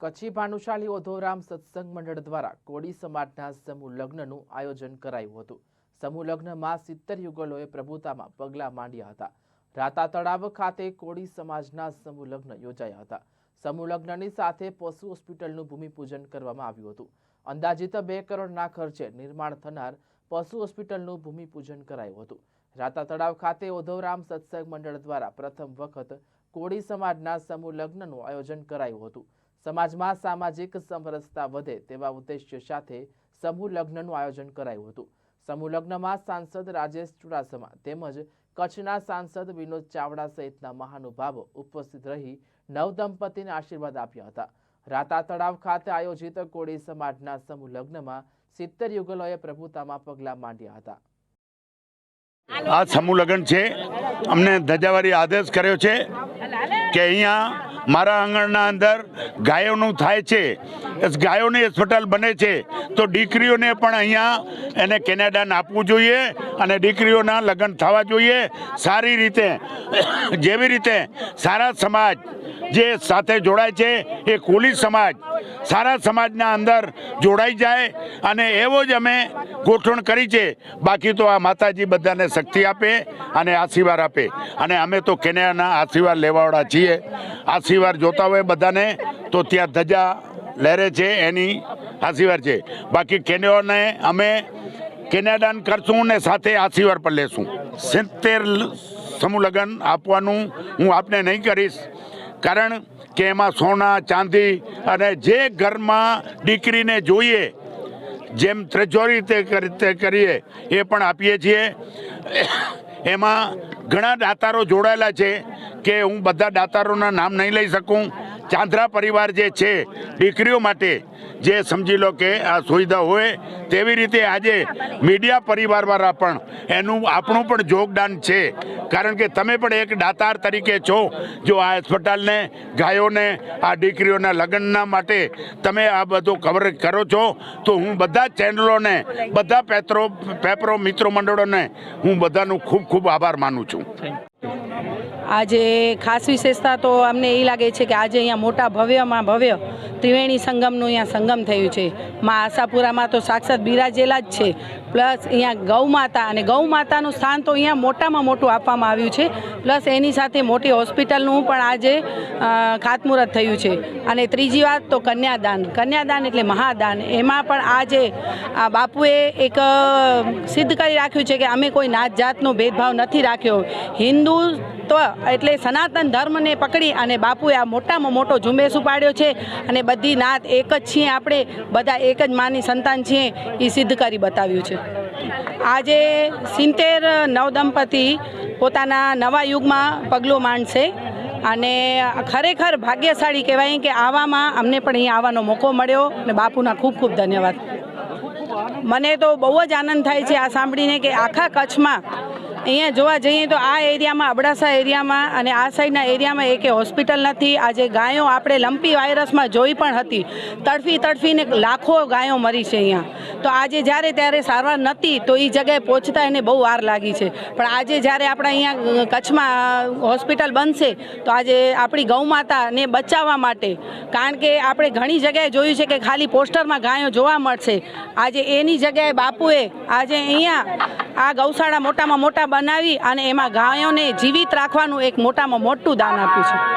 કચ્છી ભાનુશાલી ઓધોરામ સત્સંગ મંડળ દ્વારા કોળી સમાજના સમૂહ લગ્નનું આયોજન કરાયું હતું. સમૂહ લગ્નમાં સિત્તેર યુગલોએ પ્રભુતામાં પગલાં માંડ્યા હતા. રાતા તળાવ ખાતે કોળી સમાજના સમૂહ લગ્ન યોજાયા હતા. સમૂહ લગ્નની સાથે પશુ હોસ્પિટલનું ભૂમિપૂજન કરવામાં આવ્યું હતું. અંદાજિત બે કરોડના ખર્ચે નિર્માણ થનાર પશુ હોસ્પિટલનું ભૂમિપૂજન કરાયું હતું. રાતા તળાવ ખાતે ઓધવરામ સત્સંગ મંડળ દ્વારા પ્રથમ વખત કોળી સમાજના સમૂહ લગ્નનું આયોજન કરાયું હતું. સમાજમાં સામાજિક સમરસતા વધે તેવા ઉદ્દેશ્ય સાથે સમૂહ લગ્નનું આયોજન કરાયું હતું. સમૂહ લગ્નમાં સાંસદ રાજેશ ચુડાસમા તેમજ કચ્છના સાંસદ વિનોદ ચાવડા સહિતના મહાનુભાવો ઉપસ્થિત રહી નવદંપતીને આશીર્વાદ આપ્યા હતા. રાતા તળાવ ખાતે આયોજિત કોળી સમાજના સમૂહ લગ્નમાં સિત્તેર યુગલોએ પ્રભુતામાં પગલાં માંડ્યા હતા. આ સમૂહ લગ્ન છે. અમને ધજાવારી આદેશ કર્યો છે કે અહીંયા મારા આંગણના અંદર ગાયોનું થાય છે ગાયોની હોસ્પિટલ બને છે, તો દીકરીઓને પણ અહીંયા એને કેનેડાને આપવું જોઈએ અને દીકરીઓના લગ્ન થવા જોઈએ. સારી રીતે, જેવી રીતે સારા સમાજ જે સાથે જોડાય છે, એ કોલી સમાજ, સારા સમાજના અંદર જોડાઈ જાય અને એવો જ અમે ગોઠવણ કરી છે. બાકી તો આ માતાજી બધાને શક્તિ આપે અને આશીર્વાદ આપે. અને અમે તો કેનેડાના આશીર્વાદ લેવાવાળા છીએ. આશીર્વાદ જોતા હોય બધાને, તો ત્યાં ધજા લહેરે છે, એની આશીર્વાદ છે. બાકી કેનેડાને અમે કેનેડાન કરશું ને સાથે આશીર્વાદ પણ લેશું. સિત્તેર સમૂહ લગ્ન આપવાનું હું આપને નહીં કરીશ. કારણ કે એમાં સોના, ચાંદી અને જે ઘરમાં દીકરીને જોઈએ, જેમ ત્રેજોરી તે કરીએ, એ પણ આપીએ છીએ. એમાં ઘણા દાતારો જોડાયેલા છે કે હું બધા દાતારોના નામ નહીં લઈ શકું. ચાંદ્રા પરિવાર જે છે, દીકરીઓ માટે જે સમજી લો કે આ સુવિધા હોય, તેવી રીતે આજે મીડિયા પરિવારવાળા પણ એનું આપણું પણ યોગદાન છે. કારણ કે તમે પણ એક દાતાર તરીકે છો. જો આ હોસ્પિટલને, ગાયોને, આ દીકરીઓના લગ્નના માટે તમે આ બધું કવર કરો છો, તો હું બધા ચેનલોને, બધા પેત્રો, પેપરો મિત્રો મંડળોને હું બધાનું ખૂબ ખૂબ આભાર માનું છું. આજે ખાસ વિશેષતા તો અમને એ લાગે છે કે આજે અહીંયા મોટા ભવ્યમાં ભવ્ય ત્રિવેણી સંગમનું અહીંયા સંગમ થયું છે. મા આશાપુરામાં તો સાક્ષાત બિરાજેલા જ છે. પ્લસ અહીંયા ગૌ માતા અને ગૌ માતાનું સ્થાન તો અહીંયા મોટામાં મોટું આપવામાં આવ્યું છે. પ્લસ એની સાથે મોટી હોસ્પિટલનું પણ આજે ખાતમુહૂર્ત થયું છે. અને ત્રીજી વાત તો કન્યાદાન. કન્યાદાન એટલે મહાદાન. એમાં પણ આજે આ બાપુએ એક સિદ્ધ કરી રાખ્યું છે કે અમે કોઈ નાત જાતનો ભેદભાવ નથી રાખ્યો. હિન્દુત્વ એટલે સનાતન ધર્મને પકડી અને બાપુએ આ મોટામાં મોટો ઝુંબેશ ઉપાડ્યો છે અને બધી નાત એક જ છીએ આપણે, બધા એક જ માની સંતાન છીએ, એ સિદ્ધ કરી બતાવ્યું છે. આજે સિત્તેર નવદંપતિ પોતાના નવા યુગમાં પગલું માંડશે અને ખરેખર ભાગ્યશાળી કહેવાય કે આવામાં અમને પણ અહીંયા આવવાનો મોકો મળ્યો અને બાપુના ખૂબ ખૂબ ધન્યવાદ. મને તો બહુ જ આનંદ થાય છે આ સાંભળીને કે આખા કચ્છમાં અહીંયા જોવા જઈએ તો આ એરિયામાં, અબડાસા એરિયામાં અને આ સાઈડના એરિયામાં એકે હોસ્પિટલ નથી. આજે ગાયો આપણે લંપી વાયરસમાં જોઈ પણ હતી. તડફી તડફીને લાખો ગાયો મરી છે અહીંયા. તો આજે જ્યારે ત્યારે સારવાર નહોતી, તો એ જગ્યાએ પહોંચતા એને બહુ વાર લાગી છે. પણ આજે જ્યારે આપણે અહીંયા કચ્છમાં હોસ્પિટલ બનશે, તો આજે આપણી ગૌમાતાને બચાવવા માટે, કારણ કે આપણે ઘણી જગ્યાએ જોયું છે કે ખાલી પોસ્ટરમાં ગાયો જોવા મળશે. આજે એની જગ્યાએ બાપુએ આજે અહીંયા આ ગૌશાળા મોટામાં મોટા બનાવી અને એમાં ગાયોને જીવિત રાખવાનું એક મોટામાં મોટું દાન આપ્યું છે.